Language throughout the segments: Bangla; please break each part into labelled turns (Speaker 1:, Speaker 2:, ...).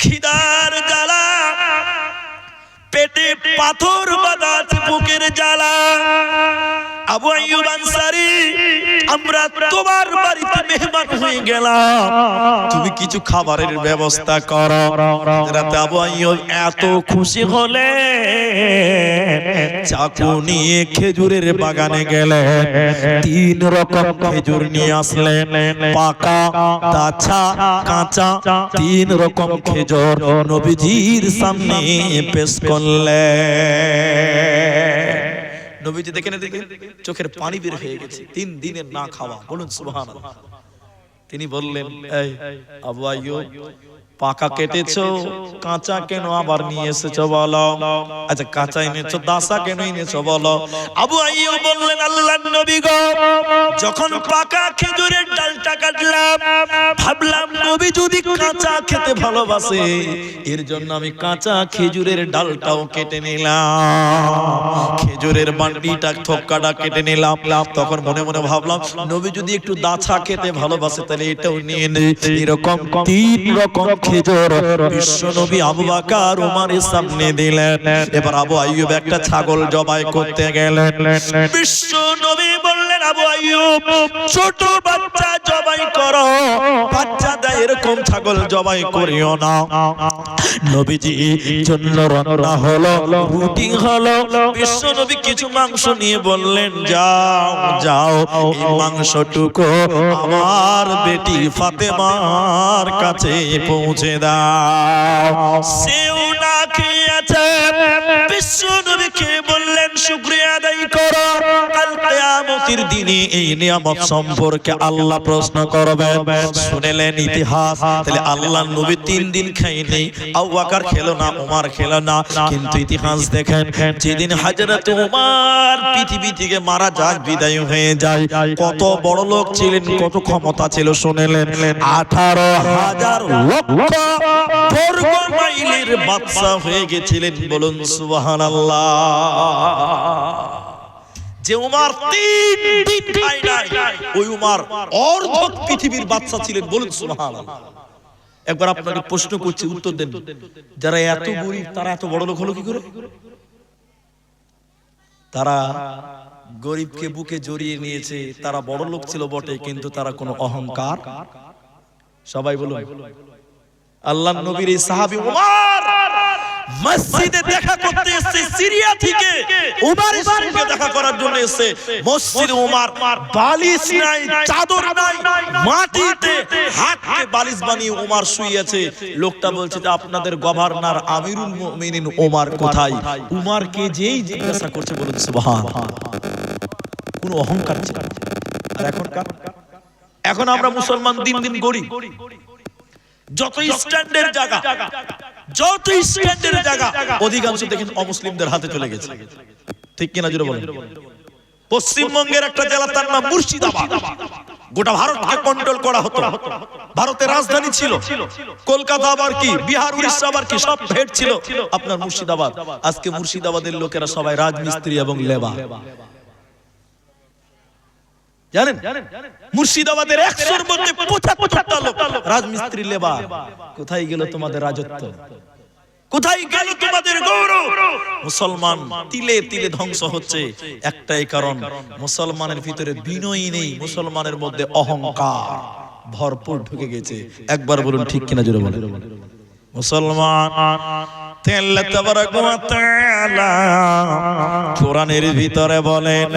Speaker 1: খিদার জ্বালা পেটে পাথর বাঁধা বুকের জ্বালা। আমরা তোমার বাড়িতে মেহমান হয়ে গেলাম। তুমি কিছু খাবারের ব্যবস্থা করো। রাতে আবু এত খুশি হলে চাকু নিয়ে খেজুরের বাগানে গেলে তিন রকম খেজুর নিয়ে আসলেন। পাকা তাছা কাঁচা, তিন রকম খেজুর নবীজির সামনে পেশ করলেন। নবীজি দেখে না দেখে চোখের পানি বের হয়ে গেছে। তিন দিনের না খাওয়া। বলুন, সুবহানাল্লাহ। তিনি বললেন, এই, আবু আইয়ুব পাকা কেটেছো, কাঁচা কেন আবার নিয়ে এসেছ বলো? আচ্ছা কাঁচা এনেছো, দাসা কেন এনেছো বলো? আবু আইয়ুব বললেন, আল্লাহর নবী গো, যখন পাকা খেজুরের ডালটা কাটলাম, ভাবলাম নবী যদি কাঁচা খেতে ভালোবাসে, এর জন্য আমি কাঁচা খেজুরের ডালটাও কেটে নিলাম। খেজুরের বান্ডিটা থক্কাটা কেটে নিলাম। তখন মনে মনে ভাবলাম, নবী যদি একটু দাছা খেতে ভালোবাসে, তাহলে এটাও নিয়ে নেই এরকম তিন রকম সামনে দিলেন। এবার একটা ছাগল জবাই করতে গেলেন। বিশ্ব নবী বললেন ছোট বাচ্চা জবাই করো। বাচ্চাটা এরকম ছাগল জবাই করিও না। নবীজি জন্য রান্না হলো রুটি হলো। বিশ্ব নবী কিছু মাংস নিয়ে বললেন, যাও যাও, এই মাংসটুকু আমার বেটি ফাতেমার কাছে পৌঁছে দাও। সেও না খেয়েছে বিশ্ব নবীকে বললেন আদায় করো। কাল কিয়ামতের দিনে এই নিয়ামত সম্পর্কে আল্লাহ প্রশ্ন করবেন। ইতিহাস, তাহলে নবী তিন দিন খাইনি। খেলো না, উমার খেলো না। কিন্তু ইতিহাস দেখেন, যেদিন হযরত উমার পৃথিবী থেকে মারা যাক, বিদায় হয়ে যায়। কত বড় লোক ছিলেন, কত ক্ষমতা ছিল, শুনেলেন। আঠারো হাজার লক্ষ বর্গ মাইলের বাদশা হয়ে গেছিলেন বলুন সুবহানাল্লাহ। যে উমার তিন দিন খায় নাই ওই উমার অর্ধ পৃথিবীর বাদশা ছিলেন বলুন সুবহানাল্লাহ। একবার আপনাকে প্রশ্ন করছি উত্তর দেন। যারা এত গরিব তারা এত বড় লোক হলো কি করে? তারা গরিবকে বুকে জড়িয়ে নিয়েছে তারা বড় লোক ছিল বটে কিন্তু তারা কোনো অহংকার। সবাই বলুন। আল্লাহ নবীর এই সাহাবী উমার মসজিদে দেখা করতে এসেছে সিরিয়া থেকে। উমারের সঙ্গে দেখা করার জন্য এসেছে। মসজিদ উমার বালিশ নাই চাদর নাই মাটিতে হাতকে বালিশ বানিয়ে উমার শুয়েছে লোকটা বলছে যে আপনাদের গভর্নর আমিরুল মুমিনিন উমার কোথায়? উমারকে যেই জিজ্ঞাসা করছে বলুন সুবহান কোনো অহংকার ছিল। আর এখনকার এখন আমরা মুসলমান দিন দিন গরিব। যত স্ট্যান্ডের জায়গা যত স্ট্যান্ডের জায়গা অধিকাংশ দেখেন অমুসলিমদের হাতে চলে গেছে। ঠিক কিনা জুড়ে বলেন? পশ্চিমবঙ্গের একটা জেলা তার নাম মুর্শিদাবাদ। গোটা ভারতকে কন্ট্রোল করা হতো। ভারতের রাজধানী ছিল। কলকাতা আবার কি? বিহার উড়িষ্যা আবার কি? সব ভেট ছিল। আপনার মুর্শিদাবাদ। আজকে মুর্শিদাবাদের লোকেরা সবাই রাজমিস্ত্রি এবং লেবার। জানেন? মুর্শিদাবাদের একশোর মধ্যে পঁচাত্তরটা লোক রাজমিস্ত্রি লেবার। কোথায় গেল তোমাদের রাজত্ব? কোথায় গেল তোমাদের গৌরব? মুসলমান তিলে তিলে ধ্বংস হচ্ছে। একটাই কারণ, মুসলমানের ভিতরে বিনয়ী নেই, মুসলমানের মধ্যে অহংকার ভরপুর ঢুকে গেছে। একবার বলুন ঠিক কিনা জোরে মুসলমান, তেল কোরআনের ভিতরে বলেন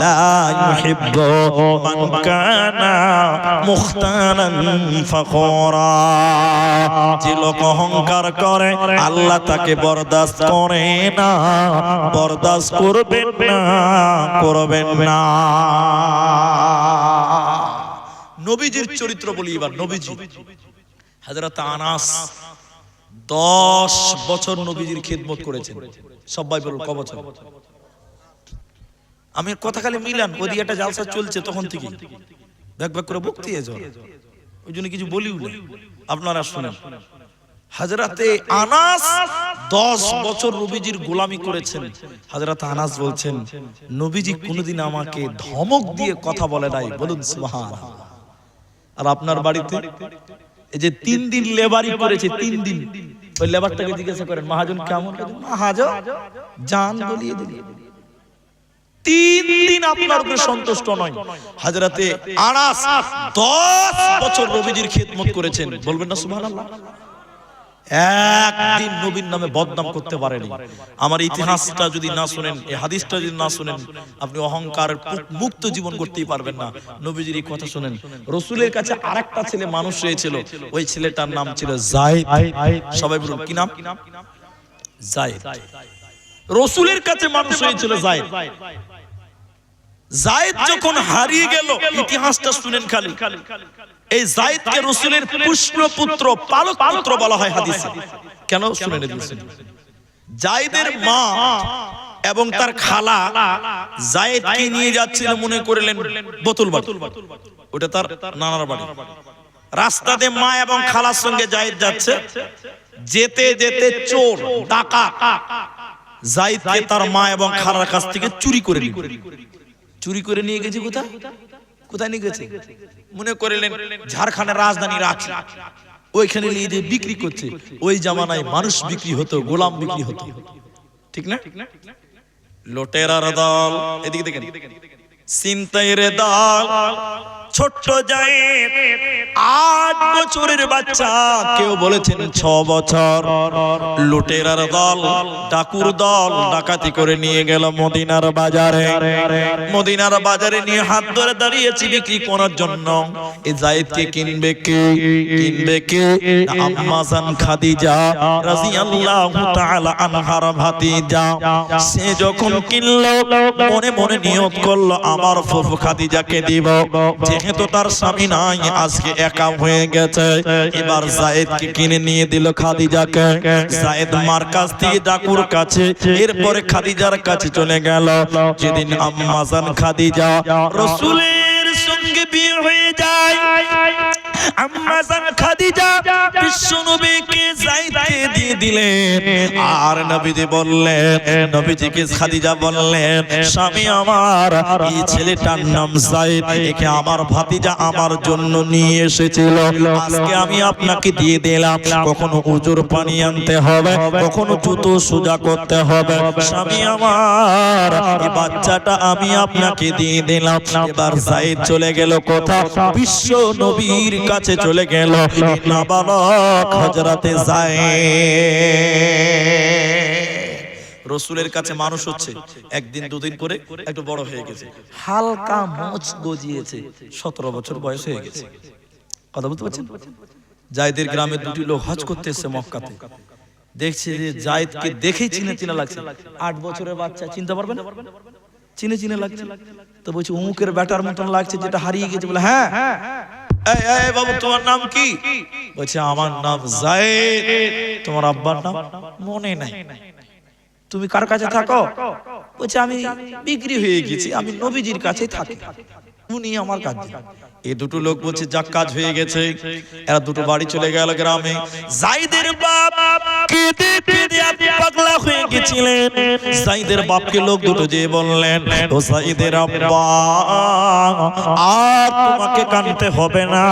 Speaker 1: লা ইউহিব্বু মান কানা ফাখুরা। যে লোক অহংকার করে, আল্লাহ তাকে বরদাস্ত করে না, বরদাস্ত করবেন না করবেন না। নবীজির চরিত্র বলি এবার, নবীজি। হাজরত আনাস দশ বছর নবীজির করেছেন। সবাই বলুন ক বছর আমি কথা খালি মিলান ওদিকে একটা জালসা চলছে তখন থেকে করে ওই জন্য কিছু আপনারা শুনেন। হাজরাতে আনাস দশ বছর নবীজির গোলামি করেছেন। হাজরাত আনাস বলছেন, নবীজি কোনোদিন আমাকে ধমক দিয়ে কথা বলে নাই। বলুন সুবহান আর আপনার বাড়িতে? যে তিন দিন লেবারি করেছে তিন দিন। ওই লেবারটাকে জিজ্ঞাসা করেন মহাজন কেমন মহাজন জান গলিয়ে তিন দিন আপনার উপরে সন্তুষ্ট নয়। হাজরাতে আড়াস দশ বছর রবিজির খেদমত করেছেন। বলবেন না সুবহানাল্লাহ। একদিন নবীর নামে বদনাম করতে পারেনি। আমার ইতিহাসটা যদি না শুনেন, এই হাদিসটা যদি না শুনেন, আপনি অহংকার মুক্ত জীবন করতেই পারবেন না। নবীজির এই কথা শুনেন। রসুলের কাছে আরেকটা ছেলে মানুষ হয়েছিল ওই ছেলেটার নাম ছিল জায়েদ। সবাই বলুন, কি নাম? জায়েদ। রসুলের কাছে মানুষ হয়েছিল জায়েদ। জায়েদ যখন হারিয়ে গেল, ইতিহাসটা শুনেন খালি। এই জায়েদকে রসুলের পুষ্প পুত্র পালক পুত্র বলা হয় হাদিসে। কেন? শুনে নিয়েছেন জায়েদের মা এবং তার খালা জায়েদকে নিয়ে যাচ্ছিল মনে করলেন বোতল বাড়ি। ওটা তার নানার বাড়ি। রাস্তাতে মা এবং খালার সঙ্গে জায়েদ যাচ্ছে। যেতে যেতে চোর ডাকা জায়েদকে তার মা এবং খালার কাছ থেকে চুরি করে চুরি করে নিয়ে গেছে কোথায়? কোথায় নিয়ে গেছে মনে করলেন, ঝাড়খণ্ডের রাজধানী রাঁচি। ওইখানে নিয়ে যে বিক্রি করছে, ওই জামানায় মানুষ বিক্রি হতো, গোলাম বিক্রি হতো। ঠিক না? লোটেরার দল, এদিকে দেখেন। সিনতাইয়ের দল ছোট্ট যায় আট বছরের বাচ্চা। কেউ বলেছেন ছ বছর। লুটেরার দল, ডাকুর দল ডাকাতি করে নিয়ে গেল মদিনার বাজারে। মদিনার বাজারে নিয়ে হাত ধরে দাঁড়িয়েছি বিক্রি করার জন্য। এই জায়েদকে কিনবে কে? কিনবে কে? আম্মাজান খাদিজা রাদিয়াল্লাহু তাআলা আনহার ভাতিজা। সে যখন কিনলো, মনে মনে নিয়ত করল, আমার ফুফু খাদিজাকে দিব। যেহেতু তার স্বামী নাই, আজকে একা হয়ে গেছে। এবার জায়েদকে কিনে নিয়ে দিল খাদিজাকে। জায়েদ মার কাছ থেকে ডাকুর কাছে, এরপরে খাদিজার কাছে চলে গেল। যেদিন আম্মাজান খাদিজা রসুলের সঙ্গে বিয়ে হয়ে যায় আম্মাজান খাদিজা বিশ্ব নবীকে জায়েদকে দিলেন। আর নবীজি বললেন, নবীজিকে খাদিজা বললেন, স্বামী আমার, এই ছেলেটার নাম জায়েদ একে আমার ভাতিজা আমার জন্য নিয়ে এসেছিল। আজকে আমি আপনাকে দিয়ে দিলাম। কখনো উজুর পানি আনতে হবে, কখনো জুতো সোজা করতে হবে। স্বামী আমার, এই বাচ্চাটা আমি আপনাকে দিয়ে দিলাম। এবার জায়েদ চলে গেল কোথা বিশ্ব নবীর কাছে চলে গেল। নাবালক হজরতে যায় রসুলের কাছে মানুষ হচ্ছে একদিন দুদিন করে একটু বড় হয়ে গেছে। হালকা মোচ গজিয়েছে। সতেরো বছর বয়স হয়ে গেছে। কথা বলতে পারছেন? জায়দের গ্রামে দুটি লোক হজ করতে এসছে মক্কাতে। দেখছে যে জায়দকে দেখেই চিনে চিনে লাগছে। আট বছরের বাচ্চা চিনতে পারবেন? চিনে চিনে লাগছে। তো বলছে উমুকের ব্যাটার মতন লাগছে যেটা হারিয়ে গেছে। বলে হ্যাঁ এই, এই, বাবু, তোমার নাম কি? বলছে, আমার নাম জায়েদ। তোমার আব্বার নাম মনে নাই। তুমি কার কাছে থাকো? বলছে, আমি বিক্রি হয়ে গেছি, আমি নবীজির কাছে থাকি। উনি আমার কাছে। এই দুটো লোক বলছে, যাক, কাজ হয়ে গেছে। এরা দুটো বাড়ি চলে গেল গ্রামে। জাইদের বাপ কেঁদে কেঁদে পাগলা হয়ে গেছিলেন। জাইদের বাপকে লোক দুটো যে বললেন, ও জাইদের আব্বা, আর তোমাকে কানতে হবে না।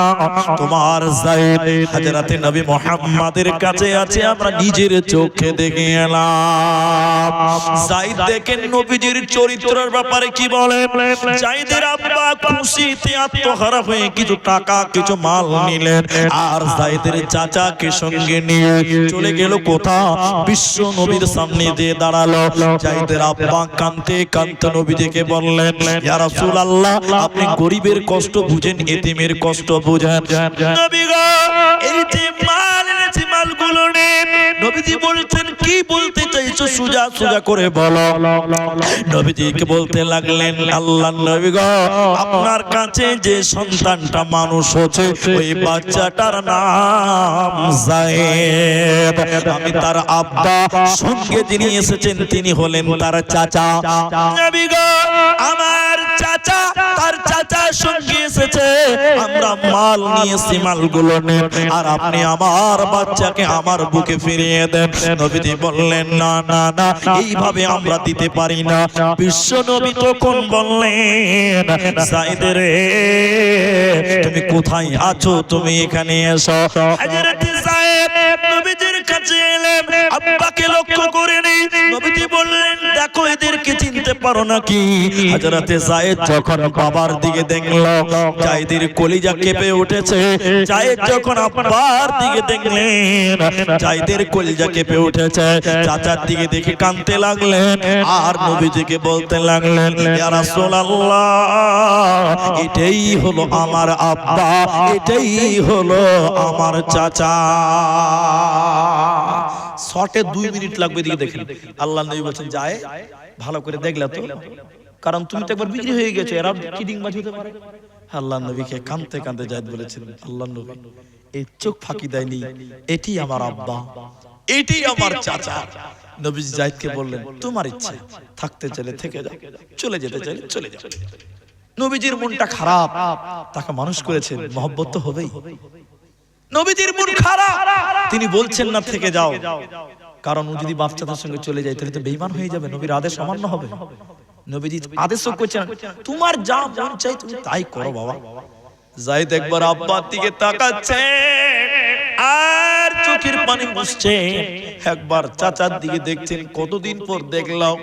Speaker 1: তোমার জাইদ হাজরাতে নবী মুহাম্মাদের কাছে আছে, আমরা নিজের চোখে দেখে এলাম। জাইদ দেখেন নবীজির চরিত্রের ব্যাপারে কি বলে জাইদের আব্বা খুশিতে আত্মহারা হয়ে কিছু টাকা, কিছু মাল নিলেন, আর জাইদের চাচাকে সঙ্গে নিয়ে চলে গেল কোথা? বিশ্ব নবীর সামনে দিয়ে দাঁড়াল জাইদের আব্বা কানতে কানতে নবীজিকে বললেন ইয়া রাসূলুল্লাহ আপনি গরিবের কষ্ট বুঝেন এতিমের কষ্ট বুঝেন। নবী গো এই যে মাল মালগুলো নবীজি বলছেন, কি বলতে চাইছো? সুজা সুজা করে বলো। নবীজিকে বলতে লাগলেন, আল্লাহ নবী আপনার কাছে যে সন্তানটা মানুষ হচ্ছে, ওই বাচ্চাটার নাম আমি তার আব্বা, সঙ্গে যিনি এসেছেন, তিনি হলেন তার চাচা। নবী আমার চাচা, তার চাচা সঙ্গে এসেছে। আমরা মাল নিয়েছি মালগুলো নেন আর আপনি আমার বাচ্চাকে আমার বুকে ফিরিয়ে দেন। নবীজি বললেন, না না না, এইভাবে আমরা দিতে পারি না। বিশ্ব নবী তখন বললেন সাইদের তুমি কোথায় আছো? তুমি এখানে এসো। পারো নাকি? হযরতে সাইদ যখন বাবার দিকে দেখল জায়েদের কলিজা কেঁপে উঠেছে। জায়েদ যখন আব্বার দিকে দেখলেন জায়েদের কলিজা কেঁপে উঠেছে। চাচার দিকে দেখে কাঁদতে লাগলেন, আর নবীজিকে বলতে লাগলেন, ইয়া রাসূলুল্লাহ, এটাই হলো আমার আব্বা, এটাই হলো আমার চাচা। শর্টে দুই মিনিট লাগবে দিকে দেখেন। আল্লাহ নবী বলছেন যায় ভালো করে দেখলা তো। কারণ তুমি তো একবার বিক্রি হয়ে গেছো, এরা চিটিং বাজ হতে পারে? আল্লাহ নবীকে কানতে কানতে জায়দ বলেছিলেন আল্লাহ নবী, এই চোখ ফাঁকি দেয়নি, এটি আমার আব্বা, এটি আমার চাচা। নবী জাহিদকে বললেন, তোমার ইচ্ছে, থাকতে চাইলে থেকে যাও, চলে যেতে চাইলে চলে যাও। নবীজির মনটা খারাপ, তাকে মানুষ করেছেন মহব্বত তো হবেই। নবীজির মন খারাপ, তিনি বলছেন না, থেকে যাও। কারণ ও যদি বাচ্চাদের সঙ্গে চলে যায়, তাহলে তো বেইমান হয়ে যাবে, নবীর আদেশ অমান্য হবে। নবীজি আদেশও করছেন, তোমার যা মন চাই তুমি তাই করো বাবা। জাইদ একবার আব্বার দিকে তাকাচ্ছে, আর চোখের পানি মুছছে। একবার চাচার দিকে দেখছেন, কতদিন পর দেখলাম।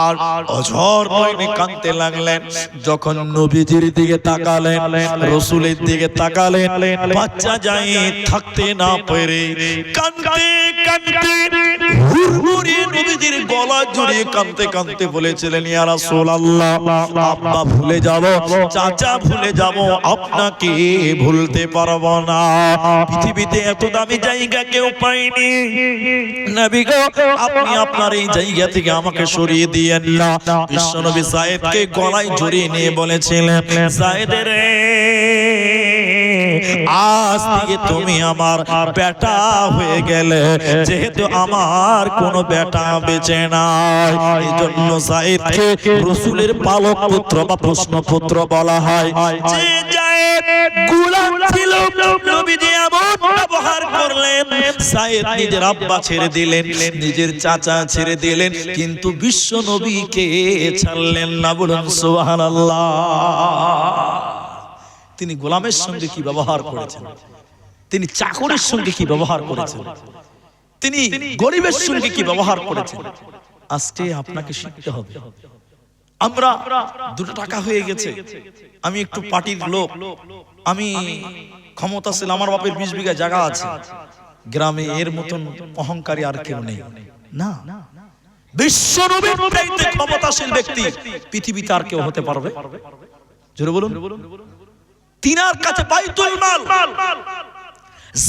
Speaker 1: আর অঝর নয়নে কাঁদতে লাগলেন। যখন নবীজির দিকে তাকালেন, রসুলের দিকে তাকালেন, বাচ্চা যায় থাকতে না পেরে কাঁদতে কাঁদতে কাঁদতে বলেছিলেন ভুলে যাব, চাচা ভুলে আপনাকে ভুলতে না। পৃথিবীতে এত দামি জায়গা কেউ গো, আপনি আপনার এই জায়গা থেকে আমাকে সরিয়ে দিয়েন না। বিশ্বনবী সাইদকে গলায় জড়িয়ে নিয়ে বলেছিলেন আজ থেকে তুমি আমার বেটা হয়ে গেলে যেহেতু আমার কোনো বেটা বেঁচে নাই এই জন্য সাইদকে রসুলের পালক পুত্র বা প্রশ্ন পুত্র বলা হয়। যে যায় গোলাম ছিল নবীজি এমন ব্যবহার করলেন সাইদ নিজের আব্বা ছেড়ে দিলেন নিজের চাচা ছেড়ে দিলেন কিন্তু বিশ্ব নবীকে ছাড়লেন না বলুন সুবহানাল্লাহ। তিনি গোলামের সঙ্গে কি ব্যবহার করেছেন? তিনি চাকরের সঙ্গে কি ব্যবহার করেছেন? তিনি গরিবের সঙ্গে কি ব্যবহার করেছেন? আজকে আপনাকে শিখতে হবে। আমরা দুটো টাকা হয়ে গেছে। আমি একটু পার্টির লোক। আমি ক্ষমতাশীল, আমার বাপের বিশ বিঘা জায়গা আছে। গ্রামে এর মতন অহংকারী আর কেউ নেই। না। বিশ্বনবীর ক্ষমতাশীল ব্যক্তি পৃথিবীতে আর কেউ হতে পারবে? জোরে বলুন। তিনার কাছে বাইতুল মাল।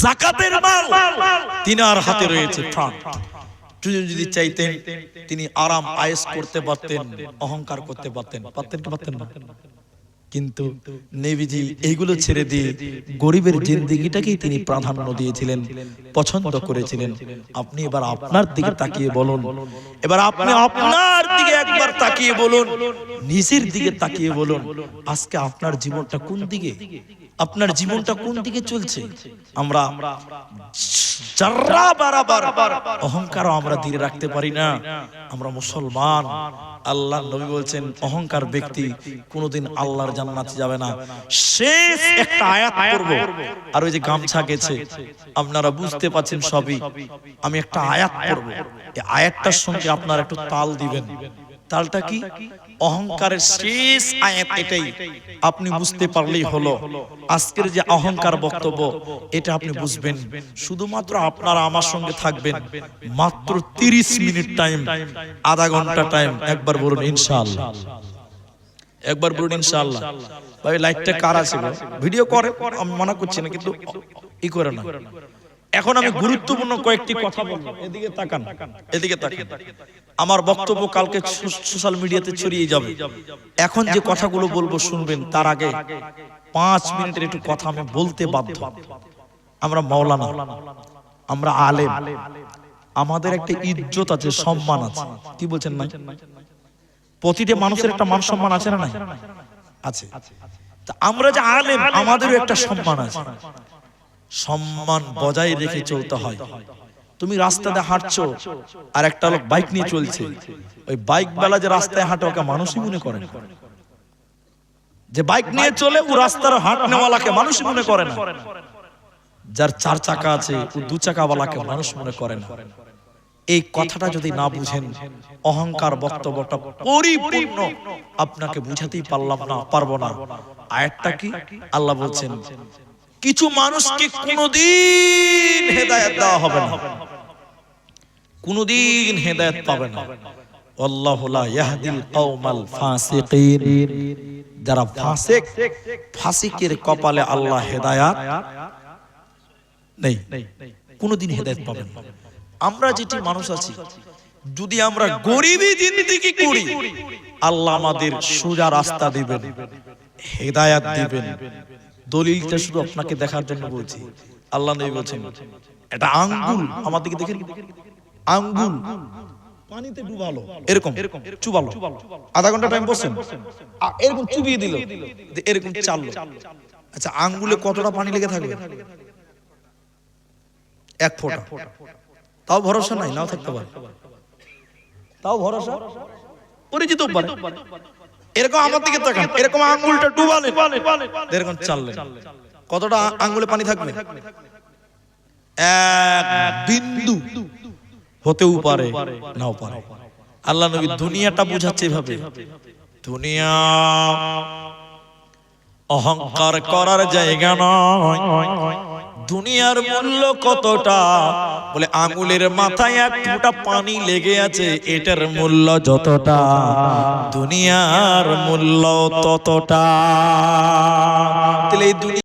Speaker 1: জাকাতের মাল তিনার হাতে রয়েছে যদি চাইতেন, তিনি আরাম আয়েস করতে পারতেন, অহংকার করতে পারতেন। পারতেন পারতেন না? কিন্তু নেভিজি এইগুলো ছেড়ে দিয়ে গরিবের জিন্দিগিটাকেই তিনি প্রাধান্য দিয়েছিলেন পছন্দ করেছিলেন। আপনি এবার আপনার দিকে তাকিয়ে বলুন। এবার আপনি আপনার দিকে একবার তাকিয়ে বলুন। নিজের দিকে তাকিয়ে বলুন। আজকে আপনার জীবনটা কোন দিকে? আপনার জীবনটা কোন দিকে চলছে? আমরা যারা বারাবার অহংকার আমরা ধীরে রাখতে পারি না। আমরা মুসলমান। আল্লাহ নবী বলছেন অহংকার ব্যক্তি কোনোদিন আল্লাহর জান্নাতে যাবে না। শেষ একটা আয়াত করব আর ওই যে গামছা গেছে। আপনারা বুঝতে পাচ্ছেন সবই। আমি একটা আয়াত করব এই আয়াতটার সঙ্গে আপনারা একটু তাল দিবেন। তালটা কি? অহংকারের শেষ আয়াত এটাই। আপনি বুঝতে পারলেই হলো। আজকের যে অহংকার বক্তব্য এটা আপনি বুঝবেন। শুধুমাত্র আপনারা আমার সঙ্গে থাকবেন। মাত্র তিরিশ মিনিট টাইম আধা ঘণ্টা টাইম। একবার বলুন ইনশাআল্লাহ। একবার বলুন ইনশাআল্লাহ। ভাই লাইটটা কার আছে ভিডিও করে? আমি মনে করছি না কিন্তু ই করে না। এখন আমি গুরুত্বপূর্ণ কয়েকটি কথা বলব। এদিকে তাকান। এদিকে তাকান। আমার বক্তব্য কালকে সোশ্যাল মিডিয়াতে ছড়িয়ে যাবে। এখন যে কথাগুলো বলব শুনবেন, তার আগে পাঁচ মিনিটের একটু কথা আমি বলতে বাধ্য। আমরা মাওলানা, আমরা আলেম। আমাদের একটা ইজ্জত আছে, সম্মান আছে। কি বলছেন না প্রতিটা মানুষের একটা মান সম্মান আছে না নাই? আছে। আমরা যে আলেম, আমাদেরও একটা সম্মান আছে। সম্মান বজায় রেখে চলতে হয়। তুমি রাস্তাতে হাঁটছো আর একটা লোক বাইক নিয়ে চলছে। ওই বাইক বেলা যে রাস্তায় হাঁটে ওকে মানুষই মনে করে না। যে বাইক নিয়ে চলে ও রাস্তার হাঁটনেওয়ালাকে মানুষই মনে করে না। যার চার চাকা আছে ও দু চাকাওয়ালাকে মানুষ মনে করে না। এই কথাটা যদি না বুঝেন অহংকার বক্তব্যটা পরিপূর্ণ। আপনাকে বুঝাতেই পারলাম না পারব না। আয়াতটা কি? আল্লাহ বলছেন কিছু মানুষকে কোনোদিন হেদায়েত দেওয়া হবে না। কোনোদিন হেদায়েত পাবে না। যারা কপালে আল্লাহ নেই। পাবেন না। আমরা যেটি মানুষ আছি, যদি আমরা গরিবই জিন্দিগি করি, আল্লাহ আমাদের সোজা রাস্তা দিবেন, হেদায়াত দিবেন। দলিলটা শুধু আপনাকে দেখার জন্য বলছি। আল্লাহ বলছেন, এটা আঙ্গুল। আমার দিকে দেখেন। আঙ্গুল পানিতে ডুবালো। এরকম চুবালো। আধা ঘণ্টা টাইম বসেন এরকম চুবিয়ে দিল। এরকম চাললো। আচ্ছা আঙ্গুলে কতটা পানি লেগে থাকবে এক ফোঁটা। তাও ভরসা নাই নাও থাকতে পারে। তাও ভরসা? যেতেও পারে। এরকম আমার দিকে তাকান। এরকম আঙ্গুলটা ডুবালেন। এরকম চাললেন। কতটা আঙ্গুলে পানি থাকবে এক বিন্দু। হতেও পারে নাও পারে। আল্লাহ নবী দুনিয়াটা বুঝাচ্ছে এভাবে। দুনিয়া অহংকার করার জায়গা নয়। দুনিয়ার মূল্য কতটা? বলে আঙুলের মাথায় এক ফোঁটা পানি লেগে আছে এটার মূল্য যতটা। দুনিয়ার মূল্য ততটা। তাহলে এই